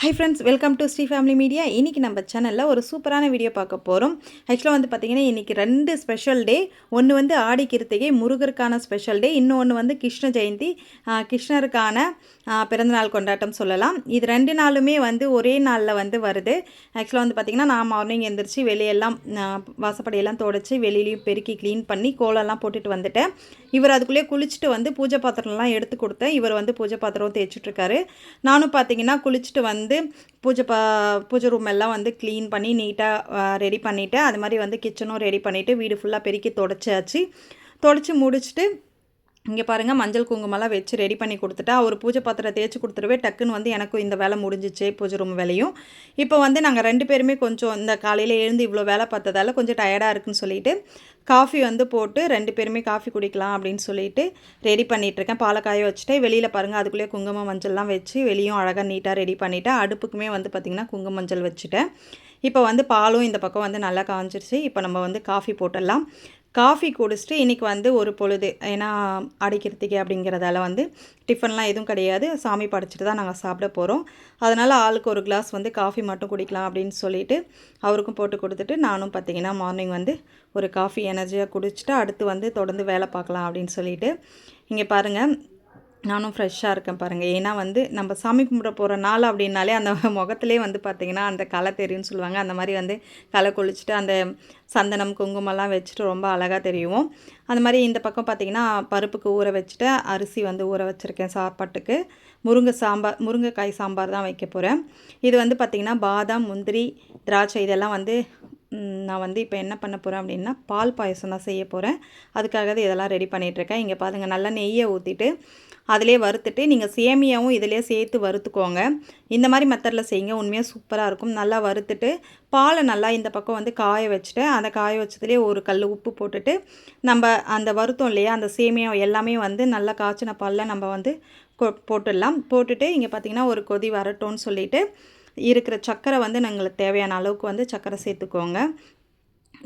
Hi friends welcome to Sri family media இன்றைக்கி நம்ம சேனலில் ஒரு சூப்பரான வீடியோ பார்க்க போகிறோம் ஆக்சுவலாக வந்து பார்த்திங்கன்னா இன்றைக்கி ரெண்டு ஸ்பெஷல் டே ஒன்று வந்து ஆடி கிருத்திகை முருகருக்கான ஸ்பெஷல் டே இன்னொன்று வந்து கிருஷ்ண ஜெயந்தி. கிருஷ்ணருக்கான பிறந்தநாள் கொண்டாட்டம் சொல்லலாம். இது ரெண்டு நாளுமே வந்து ஒரே நாளில் வந்து வருது. ஆக்சுவலாக வந்து பார்த்திங்கன்னா நான் மார்னிங் எழுந்திரிச்சு வெளியெல்லாம் வாசப்படையெல்லாம் தொடச்சி வெளியிலையும் பெருக்கி க்ளீன் பண்ணி கோலம்லாம் போட்டுட்டு வந்துட்டேன். இவர் அதுக்குள்ளேயே குளிச்சுட்டு வந்து பூஜை பாத்திரம்லாம் எடுத்து கொடுத்தேன். இவர் வந்து பூஜை பாத்திரம் தேய்ச்சிட்ருக்காரு நானும் பார்த்தீங்கன்னா குளிச்சுட்டு வந்து வந்து பூஜை ப பூஜை ரூம் எல்லாம் வந்து க்ளீன் பண்ணி நீட்டாக ரெடி பண்ணிவிட்டு அது மாதிரி வந்து கிச்சனும் ரெடி பண்ணிவிட்டு வீடு ஃபுல்லாக பெருக்கி தொடச்சாச்சு. தொடச்சி முடிச்சுட்டு இங்கே பாருங்கள் மஞ்சள் குங்குமம்லாம் வச்சு ரெடி பண்ணி கொடுத்துட்டா அவர் பூஜை பாத்திரம் தேய்ச்சி கொடுத்துருவே டக்குன்னு வந்து எனக்கும் இந்த வேலை முடிஞ்சிச்சு பூஜை ரூம் வேலையும். இப்போ வந்து நாங்கள் ரெண்டு பேருமே கொஞ்சம் இந்த காலையில் எழுந்து இவ்வளோ வேலை பார்த்ததால கொஞ்சம் டயர்டாக இருக்குன்னு சொல்லிட்டு காஃபி வந்து போட்டு ரெண்டு பேருமே காஃபி குடிக்கலாம் அப்படின்னு சொல்லிட்டு ரெடி பண்ணிகிட்ருக்கேன் பாலை காய வச்சுட்டு வெளியில் பாருங்கள் அதுக்குள்ளேயே குங்குமம் மஞ்சள்லாம் வச்சு வெளியும் அழகாக நீட்டாக ரெடி பண்ணிவிட்டேன் அடுப்புக்குமே வந்து பார்த்திங்கன்னா குங்கும மஞ்சள் வச்சுட்டேன். இப்போ வந்து பாலும் இந்த பக்கம் வந்து நல்லா காஞ்சிருச்சு. இப்போ நம்ம வந்து காஃபி போட்டுடலாம். காஃபி குடிச்சிட்டு இன்றைக்கி வந்து ஒரு பொழுது ஏன்னா அடிக்கிறதுக்கு அப்படிங்கிறதால வந்து டிஃபன்லாம் எதுவும் கிடையாது. சாமி படைச்சிட்டு தான் நாங்கள் சாப்பிட போகிறோம் அதனால் ஆளுக்கு ஒரு கிளாஸ் வந்து காஃபி மட்டும் குடிக்கலாம் அப்படின்னு சொல்லிட்டு அவருக்கும் போட்டு கொடுத்துட்டு நானும் பார்த்தீங்கன்னா மார்னிங் வந்து ஒரு காஃபி எனர்ஜியாக குடிச்சிட்டு அடுத்து வந்து தொடர்ந்து வேலை பார்க்கலாம் அப்படின்னு சொல்லிட்டு இங்கே பாருங்கள் நானும் ஃப்ரெஷ்ஷாக இருக்கேன் பாருங்கள் ஏன்னா வந்து நம்ம சாமி கும்பிட போகிற நாள் அப்படின்னாலே அந்த முகத்துலேயே வந்து பார்த்திங்கன்னா அந்த களை தெரியும்னு சொல்லுவாங்க. அந்த மாதிரி வந்து களை குளிச்சுட்டு அந்த சந்தனம் குங்குமம்லாம் வச்சுட்டு ரொம்ப அழகாக தெரியும் அந்த மாதிரி இந்த பக்கம் பார்த்திங்கன்னா பருப்புக்கு ஊற வச்சுட்டு அரிசி வந்து ஊற வச்சுருக்கேன் சாப்பாட்டுக்கு. முருங்கை சாம்பார் முருங்கைக்காய் சாம்பார் தான் வைக்க போகிறேன் இது வந்து பார்த்திங்கன்னா பாதாம் முந்திரி திராட்சை இதெல்லாம் வந்து நான் வந்து இப்போ என்ன பண்ண போகிறேன் அப்படின்னா பால் பாயசம் தான் செய்ய போகிறேன் அதுக்காக தான் இதெல்லாம் ரெடி பண்ணிகிட்ருக்கேன் இங்கே பாருங்கள் நல்லா நெய்யை ஊற்றிட்டு அதிலே வறுத்துட்டு நீங்கள் சேமியாவும் இதிலே சேர்த்து வறுத்துக்கோங்க. இந்த மாதிரி மெத்தடில் செய்யுங்க. உண்மையாக சூப்பராக இருக்கும். நல்லா வறுத்துட்டு பாலை நல்லா இந்த பக்கம் வந்து காய வச்சுட்டு அந்த காய வச்சதுலேயே ஒரு கல் உப்பு போட்டுட்டு நம்ம அந்த வறுத்தோம் இல்லையா அந்த சேமியா எல்லாமே வந்து நல்லா காய்ச்சின பாலில் நம்ம வந்து கொ- போட்டுடலாம். போட்டுட்டு இங்கே பார்த்தீங்கன்னா ஒரு கொதி வரட்டும்னு சொல்லிட்டு இருக்கிற சக்கரை வந்து எங்களுக்கு தேவையான அளவுக்கு வந்து சக்கரை சேர்த்துக்கோங்க.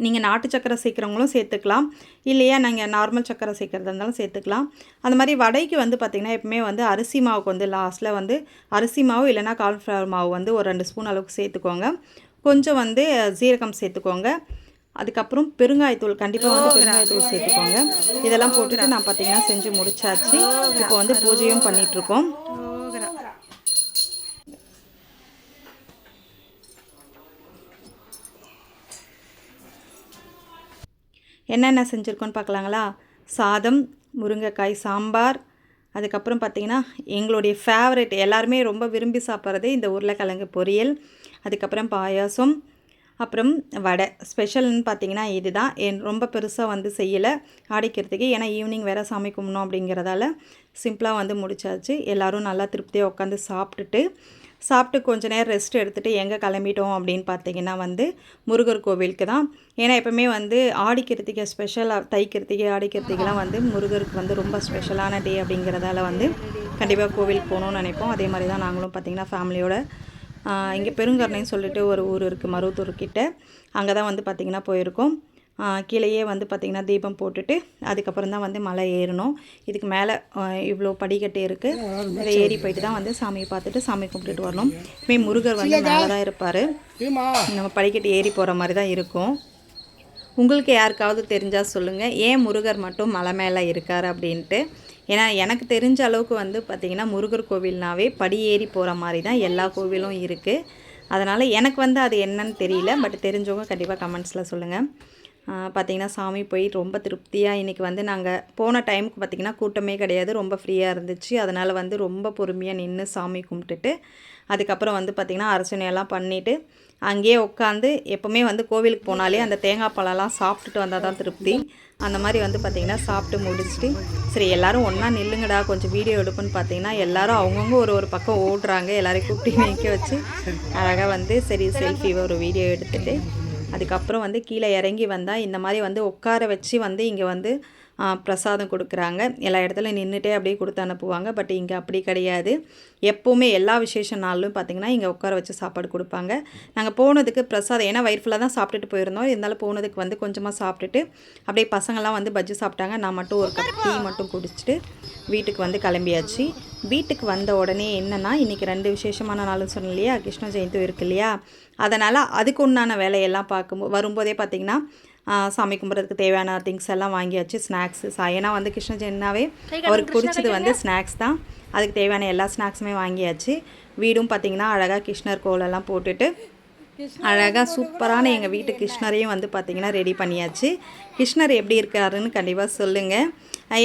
நீங்கள் நாட்டு சர்க்கரை சேர்க்குறவங்களும் சேர்த்துக்கலாம். இல்லையா நீங்கள் நார்மல் சர்க்கரை சேர்க்குறதா இருந்தாலும் சேர்த்துக்கலாம். அந்த மாதிரி வடைக்கு வந்து பார்த்திங்கன்னா எப்பவுமே வந்து அரிசி மாவுக்கு வந்து லாஸ்ட்டில் வந்து அரிசி மாவு இல்லைன்னா கார்ன்ஃப்ளவர் மாவு வந்து ஒரு ரெண்டு ஸ்பூன் அளவுக்கு சேர்த்துக்கோங்க. கொஞ்சம் வந்து சீரகம் சேர்த்துக்கோங்க. அதுக்கப்புறம் பெருங்காயத்தூள் கண்டிப்பாக வந்து பெருங்காயத்தூள் சேர்த்துக்கோங்க. இதெல்லாம் போட்டுட்டு நான் பார்த்தீங்கன்னா செஞ்சு முடிச்சாச்சு. இப்போ வந்து பூஜையும் பண்ணிகிட்ருக்கோம் என்னென்ன செஞ்சுருக்கோன்னு பார்க்கலாங்களா? சாதம் முருங்கைக்காய் சாம்பார். அதுக்கப்புறம் பார்த்திங்கன்னா எங்களுடைய ஃபேவரட் எல்லாருமே ரொம்ப விரும்பி சாப்பிட்றது இந்த உருளைக்கிழங்கு பொரியல். அதுக்கப்புறம் பாயாசம். அப்புறம் வடை. ஸ்பெஷல்னு பார்த்தீங்கன்னா இதுதான். என் ரொம்ப பெருசாக வந்து செய்யலை. ஆடிக்கிறதுக்கு. ஏன்னா ஈவினிங் வேறு சாமி கும்பிடணும் அப்படிங்கிறதால சிம்பிளாக வந்து முடிச்சாச்சு. எல்லோரும் நல்லா திருப்தியாக உட்காந்து சாப்பிட்டுட்டு சாப்பிட்டு கொஞ்ச நேரம் ரெஸ்ட் எடுத்துகிட்டு எங்கே கிளம்பிட்டோம் அப்படின்னு பார்த்தீங்கன்னா வந்து முருகர் கோவிலுக்கு தான். ஏன்னா எப்போவுமே வந்து ஆடிக்கிறதுக்கு ஸ்பெஷலாக தைக்கிறதுக்கு ஆடிக்கிறதுக்கெல்லாம் வந்து முருகருக்கு வந்து ரொம்ப ஸ்பெஷலான டே அப்படிங்கிறதால வந்து கண்டிப்பாக கோவிலுக்கு போகணும்னு நினைப்போம். அதே மாதிரி தான் நாங்களும் பார்த்திங்கன்னா ஃபேமிலியோட இங்கே பெருங்கருணைன்னு சொல்லிட்டு ஒரு ஊர் இருக்குது மருவத்தூர் கிட்ட அங்கே தான் வந்து பார்த்திங்கன்னா போயிருக்கோம். கீழேயே வந்து பார்த்திங்கன்னா தீபம் போட்டுட்டு அதுக்கப்புறம் தான் வந்து மலை ஏறணும். இதுக்கு மேலே இவ்வளோ படிக்கட்டு இருக்குது இதை ஏறி போயிட்டு தான் வந்து சாமியை பார்த்துட்டு சாமி கும்பிட்டுட்டு வரணும். மே முருகர் வந்து மேலே தான் இருப்பார். நம்ம படிக்கட்டு ஏறி போகிற மாதிரி தான் இருக்கும். உங்களுக்கு யாருக்காவது தெரிஞ்சால் சொல்லுங்கள் ஏன் முருகர் மட்டும் மலை மேலே இருக்கார் அப்படின்ட்டு. ஏன்னா எனக்கு தெரிஞ்ச அளவுக்கு வந்து பார்த்திங்கன்னா முருகர் கோவில்னாவே படி ஏறி போகிற மாதிரி தான் எல்லா கோவிலும் இருக்குது அதனால் எனக்கு வந்து அது என்னன்னு தெரியல. பட் தெரிஞ்சவங்க கண்டிப்பாக கமெண்ட்ஸில் சொல்லுங்கள் பார்த்திங்கன்னா சாமி போய் ரொம்ப திருப்தியாக இன்றைக்கி வந்து நாங்கள் போன டைமுக்கு பார்த்திங்கன்னா கூட்டமே கிடையாது. ரொம்ப ஃப்ரீயாக இருந்துச்சு. அதனால் வந்து ரொம்ப பொறுமையாக நின்று சாமி கும்பிட்டுட்டு அதுக்கப்புறம் வந்து பார்த்திங்கன்னா அரசனையெல்லாம் பண்ணிவிட்டு அங்கேயே உட்காந்து எப்போவுமே வந்து கோவிலுக்கு போனாலே அந்த தேங்காய் பழம்லாம் சாப்பிட்டுட்டு வந்தால் தான் திருப்தி. அந்த மாதிரி வந்து பார்த்திங்கன்னா சாப்பிட்டு முடிச்சுட்டு சரி எல்லோரும் ஒன்றா நில்லுங்கடா கொஞ்சம் வீடியோ எடுப்புன்னு பார்த்தீங்கன்னா எல்லாரும் அவங்கவுங்க ஒரு ஒரு பக்கம் ஓடுறாங்க. எல்லோரையும் கூப்பிட்டு நிற்க வச்சு அழகாக வந்து சரி செல்ஃபி ஒரு வீடியோ எடுத்துகிட்டு அதுக்கப்புறம் வந்து கீழே இறங்கி வந்தால் இந்த மாதிரி வந்து உட்கார வச்சு வந்து இங்கே வந்து பிரசாதம் கொடுக்குறாங்க. எல்லா இடத்துலையும் நின்றுட்டே அப்படியே கொடுத்து அனுப்புவாங்க. பட் இங்கே அப்படி கிடையாது. எப்போவுமே எல்லா விசேஷ நாளிலும் பார்த்திங்கன்னா இங்கே உட்கார வச்சு சாப்பாடு கொடுப்பாங்க. நாங்கள் போனதுக்கு பிரசாதம் ஏன்னா வயிறு ஃபுல்லாக தான் சாப்பிட்டுட்டு போயிருந்தோம். இருந்தாலும் போனதுக்கு வந்து கொஞ்சமாக சாப்பிட்டுட்டு அப்படியே பசங்கள்லாம் வந்து பஜ்ஜி சாப்பிட்டாங்க. நான் மட்டும் ஒரு கப் டீ மட்டும் குடிச்சிட்டு வீட்டுக்கு வந்து கிளம்பியாச்சு. வீட்டுக்கு வந்த உடனே என்னென்னா இன்றைக்கி ரெண்டு விசேஷமான நாளும் சொன்னேன் இல்லையா? கிருஷ்ண ஜெயந்தி இருக்கு இல்லையா? அதனால் அதுக்கு உண்டான வேலையெல்லாம் பார்க்கும்போது வரும்போதே பார்த்திங்கன்னா சாமி கும்பிட்றதுக்கு தேவையான திங்ஸ் எல்லாம் வாங்கியாச்சு ஸ்நாக்ஸு ஏன்னா வந்து கிருஷ்ண ஜெயந்தினாவே அவருக்கு பிடிச்சது வந்து ஸ்நாக்ஸ் தான். அதுக்கு தேவையான எல்லா ஸ்நாக்ஸுமே வாங்கியாச்சு. வீடும் பார்த்திங்கன்னா அழகாக கிருஷ்ணர் கோலெல்லாம் போட்டுட்டு அழகாக சூப்பரான எங்கள் வீட்டு கிருஷ்ணரையும் வந்து பார்த்திங்கன்னா ரெடி பண்ணியாச்சு. கிருஷ்ணர் எப்படி இருக்காருன்னு கண்டிப்பாக சொல்லுங்கள்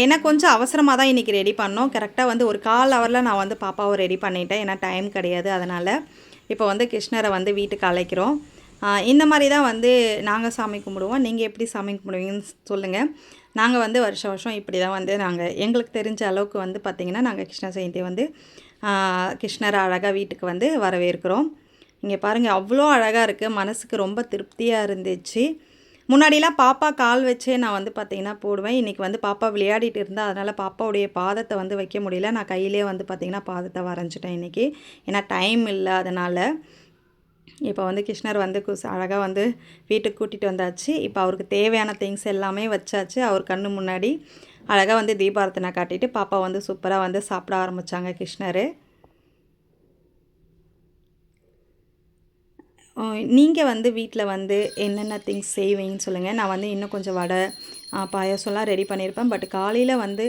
ஏன்னா கொஞ்சம் அவசரமாக தான் இன்றைக்கி ரெடி பண்ணோம். கரெக்டாக வந்து ஒரு கால் ஹவரில் நான் வந்து பாப்பாவை ரெடி பண்ணிட்டேன். ஏன்னா டைம் கிடையாது. அதனால் இப்போ வந்து கிருஷ்ணரை வந்து வீட்டுக்கு அழைக்கிறோம். இந்த மாதிரி தான் வந்து நாங்கள் சாமி கும்பிடுவோம். நீங்கள் எப்படி சாமி கும்பிடுவீங்கன்னு சொல்லுங்கள் நாங்கள் வந்து வருஷம் வருஷம் இப்படி தான் வந்து நாங்கள் எங்களுக்கு தெரிஞ்ச அளவுக்கு வந்து பார்த்திங்கன்னா நாங்கள் கிருஷ்ண ஜெயந்தி வந்து கிருஷ்ணரை அழகாக வீட்டுக்கு வந்து வரவேற்கிறோம். இங்கே பாருங்கள் அவ்வளோ அழகாக இருக்குது மனசுக்கு ரொம்ப திருப்தியாக இருந்துச்சு. முன்னாடிலாம் பாப்பா கால் வச்சே நான் வந்து பார்த்திங்கன்னா போடுவேன். இன்றைக்கி வந்து பாப்பா விளையாடிட்டு இருந்தால் அதனால் பாப்பாவுடைய பாதத்தை வந்து வைக்க முடியல. நான் கையிலே வந்து பார்த்திங்கன்னா பாதத்தை வரைஞ்சிட்டேன் இன்றைக்கி ஏன்னா டைம் இல்லை அதனால். இப்போ வந்து கிருஷ்ணர் வந்து அழகாக வந்து வீட்டுக்கு கூட்டிகிட்டு வந்தாச்சு. இப்போ அவருக்கு தேவையான திங்ஸ் எல்லாமே வச்சாச்சு. அவர் கண்ணு முன்னாடி அழகாக வந்து தீபாரத்தனை காட்டிட்டு பாப்பா வந்து சூப்பராக வந்து சாப்பிட ஆரம்பித்தாங்க கிருஷ்ணர். நீங்கள் வந்து வீட்டில் வந்து என்னென்ன திங்ஸ் செய்வீங்கன்னு சொல்லுங்கள் நான் வந்து இன்னும் கொஞ்சம் வடை பாயசம்லாம் ரெடி பண்ணியிருப்பேன் பட் காலையில் வந்து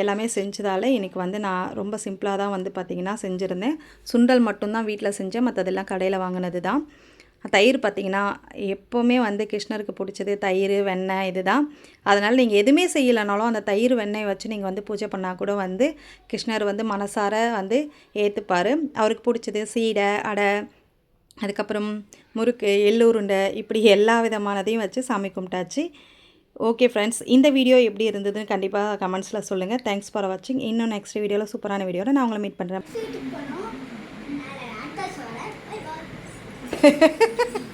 எல்லாமே செஞ்சதால் இன்றைக்கி வந்து நான் ரொம்ப சிம்பிளாக தான் வந்து பார்த்திங்கன்னா செஞ்சுருந்தேன். சுண்டல் மட்டும்தான் வீட்டில் செஞ்சேன். மற்றதெல்லாம் கடையில் வாங்கினது தான் தயிர் பார்த்திங்கன்னா எப்போவுமே வந்து கிருஷ்ணருக்கு பிடிச்சது தயிர் வெண்ணெய் இதுதான். அதனால் நீங்கள் எதுவுமே செய்யலைனாலும் அந்த தயிர் வெண்ணெய் வச்சு நீங்கள் வந்து பூஜை பண்ணால் கூட வந்து கிருஷ்ணர் வந்து மனசார வந்து ஏற்றுப்பார் அவருக்கு பிடிச்சது சீடை அடை அதுக்கப்புறம் முறுக்கு எள்ளுருண்டை இப்படி எல்லா விதமானதையும் வச்சு சாமி கும்பிட்டாச்சு. ஓகே ஃப்ரெண்ட்ஸ் இந்த வீடியோ எப்படி இருந்ததுன்னு கண்டிப்பாக கமெண்ட்ஸில் சொல்லுங்கள் தேங்க்ஸ் ஃபார் வாட்சிங் இன்னும் நெக்ஸ்ட் வீடியோவில் சூப்பரான வீடியோவில் நான் உங்களை மீட் பண்ணுறேன்